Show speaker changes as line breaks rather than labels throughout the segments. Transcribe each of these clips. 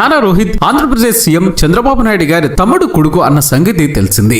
Nara Rohit Andhra Pradesh CM Chandrababu Naidu గారి తమ్ముడు కొడుకు అన్న సంగతి తెలిసింది.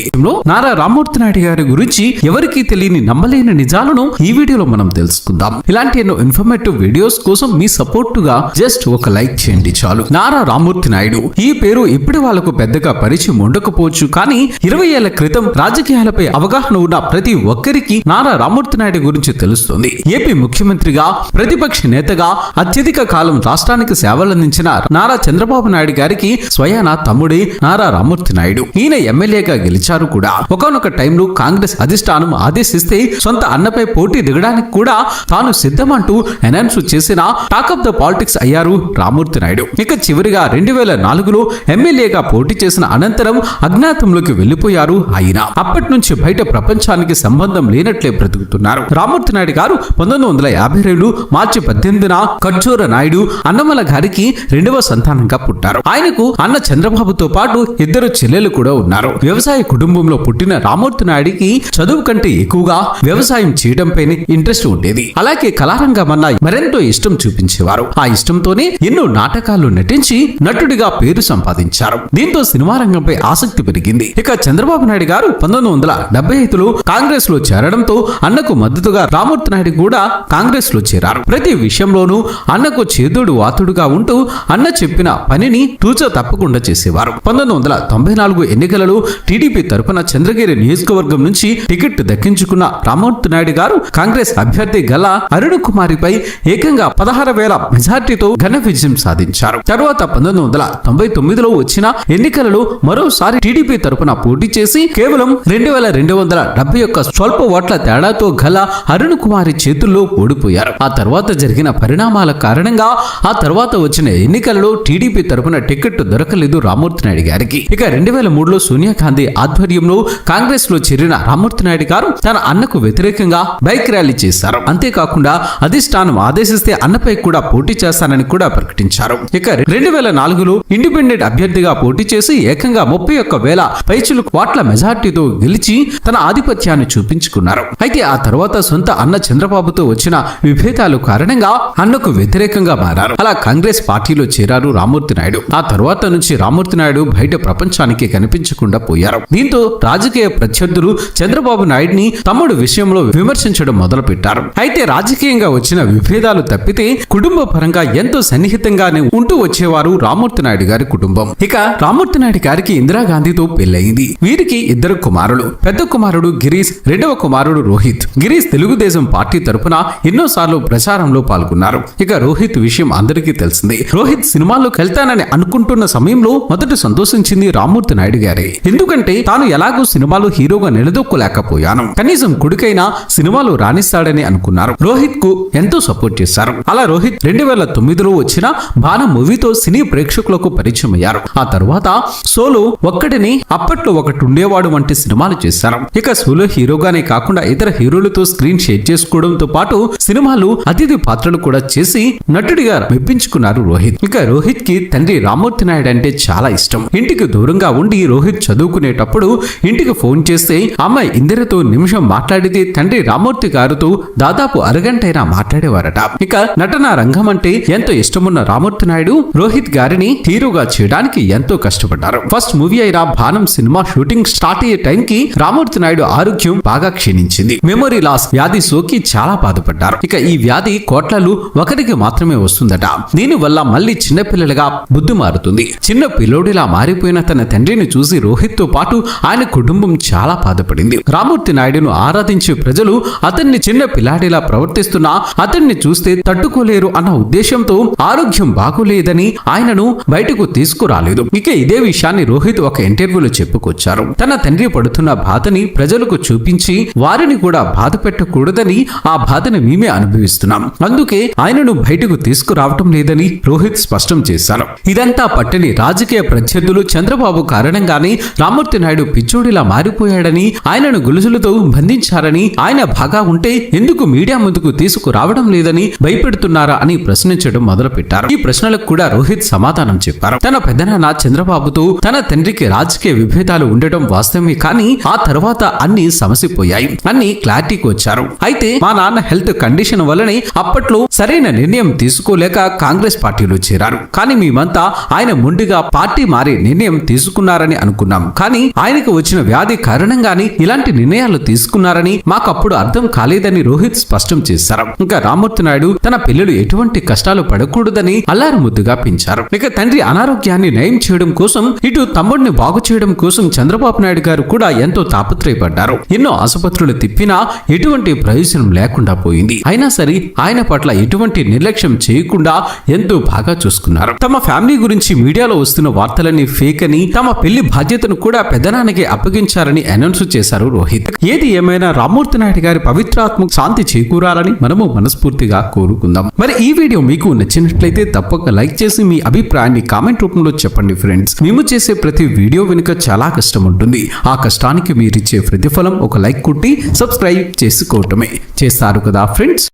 నారా రామ్మూర్తి నాయుడు గారి గురించి ఎవరికీ తెలియని నమ్మలేని నిజాలను ఈ వీడియోలో మనం తెలుసుకుందాం. ఇలాంటి ఎన్నో ఇన్ఫర్మేటివ్ వీడియోస్ కోసం మీ సపోర్ట్గా జస్ట్ ఒక లైక్ చేయండి చాలు. నారా రామ్మూర్తి నాయుడు ఈ పేరు ఇప్పటి వాళ్ళకు పెద్దగా పరిచయం ఉండకపోవచ్చు కానీ ఇరవై ఏళ్ళ క్రితం రాజకీయాలపై అవగాహన ఉన్న ప్రతి ఒక్కరికి నారా రామ్మూర్తి నాయుడు గురించి తెలుస్తుంది. ఏపీ ముఖ్యమంత్రిగా ప్రతిపక్ష నేతగా అత్యధిక కాలం రాష్ట్రానికి సేవలందించిన నారా చంద్రబాబు నాయుడు గారికి స్వయాన తమ్ముడే నారా రామూర్తి నాయుడు. ఈయన ఎమ్మెల్యేగా గెలిచారు కూడా. ఒకనొక టైంలో కాంగ్రెస్ అధిష్టానం ఆదేశిస్తే సొంత అన్నపై పోటీ దిగడానికి కూడా తాను సిద్ధమంటూ అనౌన్స్ చేసిన టాక్ ఆఫ్ ద పాలిటిక్స్ అయ్యారు రామూర్తి నాయుడు. ఇక చివరిగా రెండు వేల నాలుగులో ఎమ్మెల్యేగా పోటీ చేసిన అనంతరం అజ్ఞాతంలోకి వెళ్ళిపోయారు ఆయన. అప్పటి నుంచి బయట ప్రపంచానికి సంబంధం లేనట్లే బ్రతుకుతున్నారు. రామూర్తి నాయుడు గారు పంతొమ్మిది వందల యాభై రెండు మార్చి పద్దెనిమిదిన కచ్చూర నాయుడు అన్నమల గారికి రెండవ సంతానంగా పుట్టారు. ఆయనకు అన్న చంద్రబాబుతో పాటు ఇద్దరు చెల్లెలు కూడా ఉన్నారు. వ్యవసాయ కుటుంబంలో పుట్టిన రామూర్తి నాయుడికి చదువు కంటే ఎక్కువగా వ్యవసాయం చేయడంపైనే ఇంట్రెస్ట్ ఉండేది. అలాగే కళారంగం అన్న మరెంతో ఇష్టం చూపించేవారు. ఆ ఇష్టంతోనే ఎన్నో నాటకాలు నటించి నటుడిగా పేరు సంపాదించారు. దీంతో సినిమా రంగంపై ఆసక్తి పెరిగింది. ఇక చంద్రబాబు నాయుడు గారు పంతొమ్మిది వందల డెబ్బై ఐదులో కాంగ్రెస్లో చేరడంతో అన్నకు మద్దతుగా రామూర్తి నాయుడు కూడా కాంగ్రెస్లో చేరారు. ప్రతి విషయంలోనూ అన్నకు చేదోడు వాతుడుగా ఉంటూ అన్న చెప్పిన పనిని తూచ తప్పకుండా చేసేవారు. పంతొమ్మిది వందల తొంభై నాలుగు ఎన్నికలలో టీడీపీ తరపున చంద్రగిరి నియోజకవర్గం నుంచి టికెట్ దక్కించుకున్న రామ్మూర్తి నాయుడు గారు కాంగ్రెస్ అభ్యర్థి గల అరుణ్ కుమారిపై ఏకంగా పదహారు వేల మెజార్టీతో ఘన విజయం సాధించారు. తర్వాత పంతొమ్మిది వందల తొంభై తొమ్మిదిలో వచ్చిన ఎన్నికలలో మరోసారి టీడీపీ తరపున పోటీ చేసి కేవలం రెండు వేల రెండు వందల డెబ్బై ఒక్క స్వల్ప ఓట్ల తేడాతో గల అరుణ్ కుమారి చేతుల్లో ఓడిపోయారు. ఆ తర్వాత జరిగిన పరిణామాల కారణంగా ఆ తర్వాత వచ్చిన ఎన్నికలలో టీడీపీ తరపున టికెట్ దొరకలేదు రామ్మూర్తి నాయుడు గారికి. ఇక రెండు వేల మూడులో సోనియా గాంధీ ఆధ్వర్యంలో కాంగ్రెస్లో చేరిన రామ్మూర్తి నాయుడు గారు తన అన్నకు వ్యతిరేకంగా బైక్ ర్యాలీ చేశారు. అంతేకాకుండా అధిష్టానం ఆదేశిస్తే అన్నపై కూడా పోటీ చేస్తానని కూడా ప్రకటించారు. ఇక రెండు వేల నాలుగులో ఇండిపెండెంట్ అభ్యర్థిగా పోటీ చేసి ఏకంగా ముప్పై ఒక్క వేల పైచులు వాట్ల మెజార్టీతో గెలిచి తన ఆధిపత్యాన్ని చూపించుకున్నారు. అయితే ఆ తర్వాత సొంత అన్న చంద్రబాబుతో వచ్చిన విభేదాలు కారణంగా అన్నకు వ్యతిరేకంగా మారారు. అలా కాంగ్రెస్ పార్టీలో చేరారు రామ్మూర్తి నాయుడు. ఆ తర్వాత నుంచి రామ్మూర్తి నాయుడు బయట ప్రపంచానికి కనిపించకుండా పోయారు. దీంతో రాజకీయ ప్రత్యర్థులు చంద్రబాబు నాయుడిని తమ్ముడు విషయంలో విమర్శించడం మొదలు పెట్టారు అయితే రాజకీయంగా వచ్చిన విభేదాలు తప్పితే కుటుంబ పరంగా ఎంతో సన్నిహితంగానే ఉంటూ వచ్చేవారు రామ్మూర్తి నాయుడు గారి కుటుంబం. ఇక రామ్మూర్తి నాయుడు గారికి ఇందిరాగాంధీతో పెళ్ళైంది వీరికి ఇద్దరు కుమారులు. పెద్ద కుమారుడు గిరీష్ రెండవ కుమారుడు రోహిత్. గిరీష్ తెలుగుదేశం పార్టీ తరపున ఎన్నోసార్లు ప్రచారంలో పాల్గొన్నారు. ఇక రోహిత్ విషయం అందరికీ తెలిసిందే. రోహిత్ సినిమాల్లోకి వెళ్తానని అనుకుంటున్న సమయంలో మొదట సంతోషించింది రామ్మూర్తి నాయుడు గారే. ఎందుకంటే తాను ఎలాగో సినిమాలో హీరోగా నిలదొక్కలేకపోయాను. కనీసం కొడుకైనా సినిమాలో రాణిస్తాడని అనుకున్నారు. రోహిత్కు ఎంతో సపోర్ట్ చేశారు. అలా రోహిత్ రెండు వేల తొమ్మిదిలో వచ్చిన బాణ మూవీతో సినీ ప్రేక్షకులకు పరిచయం అయ్యారు. ఆ తర్వాత సోలో ఒక్కడిని అప్పట్లో ఒకటి ఉండేవాడు వంటి సినిమాలు చేశారు. ఇక సోలో హీరోగానే కాకుండా ఇతర హీరోలతో స్క్రీన్ షేర్ చేసుకోవడంతో పాటు సినిమాలు అతిథి పాత్రలు కూడా చేసి నటుడిగా మెప్పించుకున్నారు రోహిత్. ఇక రోహిత్కి తండ్రి రామ్మూర్తి నాయుడు అంటే చాలా ఇష్టం. ఇంటికి దూరంగా ఉండి రోహిత్ చదువుకునేటప్పుడు ఇంటికి ఫోన్ చేస్తే అమ్మాయి ఇందిరతో నిమిషం మాట్లాడితే తండ్రి రామ్మూర్తి గారితో దాదాపు అరగంటైనా మాట్లాడేవారట. ఇక నటన రంగం అంటే ఎంతో ఇష్టమున్న రామ్మూర్తి నాయుడు రోహిత్ గారిని హీరోగా చేయడానికి ఎంతో కష్టపడ్డారు. ఫస్ట్ మూవీ అయిన భానం సినిమా షూటింగ్ స్టార్ట్ అయ్యే టైం కి రామ్మూర్తి నాయుడు ఆరోగ్యం బాగా క్షీణించింది. మెమొరీ లాస్ వ్యాధి సోకి చాలా బాధపడ్డారు. ఇక ఈ వ్యాధి కోట్లలు ఒకరికి మాత్రమే వస్తుందట. దీని వల్ల మళ్ళీ చిన్నపిల్లలుగా బుద్ధి మారుతుంది. చిన్న పిల్లోడిలా మారిపోయిన తన తండ్రిని చూసి రోహిత్తో పాటు ఆయన కుటుంబం చాలా బాధపడింది. రామూర్తి నాయుడును ఆరాధించే ప్రజలు అతన్ని చిన్న పిల్లాడిలా ప్రవర్తిస్తున్నా అతన్ని చూస్తే తట్టుకోలేరు అన్న ఉద్దేశంతో ఆరోగ్యం బాగోలేదని ఆయనను బయటకు తీసుకురాలేదు. ఇక ఇదే విషయాన్ని రోహిత్ ఒక ఇంటర్వ్యూలో చెప్పుకొచ్చారు. తన తండ్రి పడుతున్న బాధని ప్రజలకు చూపించి వారిని కూడా బాధ పెట్టకూడదని ఆ బాధను మేమే అనుభవిస్తున్నాం. అందుకే ఆయనను బయటకు తీసుకురావటం లేదని రోహిత్ స్పష్టం చేశారు. ఇదంతా పట్టని రాజకీయ ప్రత్యర్థులు చంద్రబాబు కారణంగానే రామ్మూర్తి నాయుడు పిచ్చోడిలా మారిపోయాడని ఆయనను గొలుసులతో బంధించారని ఆయన బాగా ఉంటే ఎందుకు మీడియా ముందుకు తీసుకురావడం లేదని భయపెడుతున్నారా అని ప్రశ్నించడం మొదలుపెట్టారు. ఈ ప్రశ్నలకు కూడా రోహిత్ సమాధానం చెప్పారు. తన పెద్దనాన్న చంద్రబాబుతో తన తండ్రికి రాజకీయ విభేదాలు ఉండటం వాస్తవమే కానీ ఆ తర్వాత అన్ని సమసిపోయాయి. అన్ని క్లారిటీకి వచ్చారు. అయితే మా నాన్న హెల్త్ కండిషన్ వల్లనే అప్పట్లో సరైన నిర్ణయం తీసుకోలేక కాంగ్రెస్ పార్టీలో చేరారు. కానీ మీ మేమంతా ఆయన ముందుగా పార్టీ మారే నిర్ణయం తీసుకున్నారని అనుకున్నాం. కానీ ఆయనకు వచ్చిన వ్యాధి కారణంగానే ఇలాంటి నిర్ణయాలు తీసుకున్నారని మాకు అప్పుడు అర్థం కాలేదని రోహిత్ స్పష్టం చేశారు. ఇంకా రామూర్తి నాయుడు తన పిల్లలు ఎటువంటి కష్టాలు పడకూడదని అల్లారు ముద్దుగా పెంచారు. ఇక తండ్రి అనారోగ్యాన్ని నయం చేయడం కోసం ఇటు తమ్ముడిని బాగు చేయడం కోసం చంద్రబాబు నాయుడు గారు కూడా ఎంతో తాపత్రయపడ్డారు. ఎన్నో ఆసుపత్రులు తిప్పినా ఎటువంటి ప్రయోజనం లేకుండా పోయింది. అయినా సరే ఆయన పట్ల ఎటువంటి నిర్లక్ష్యం చేయకుండా ఎంతో బాగా చూసుకున్నారు. తమ ఫ్యామిలీ గురించి మీడియాలో వస్తున్న వార్తలన్నీ ఫేక్ అని తమ పెళ్ళి బాధ్యతను కూడా పెదనానికి అప్పగించారని అనౌన్స్ చేశారు రోహిత్. ఏది ఏమైనా రామ్మూర్తి నాయుడు గారి పవిత్రాత్మ శాంతి చేకూరాలని మనము మనస్ఫూర్తిగా కోరుకుందాం. మరి ఈ వీడియో మీకు నచ్చినట్లయితే తప్పక లైక్ చేసి మీ అభిప్రాయాన్ని కామెంట్ రూపంలో చెప్పండి ఫ్రెండ్స్. మేము చేసే ప్రతి వీడియో వెనుక చాలా కష్టం ఉంటుంది. ఆ కష్టానికి మీరిచ్చే ప్రతిఫలం ఒక లైక్ కొట్టి సబ్స్క్రైబ్ చేసుకోవటమే. చేస్తారు కదా ఫ్రెండ్స్?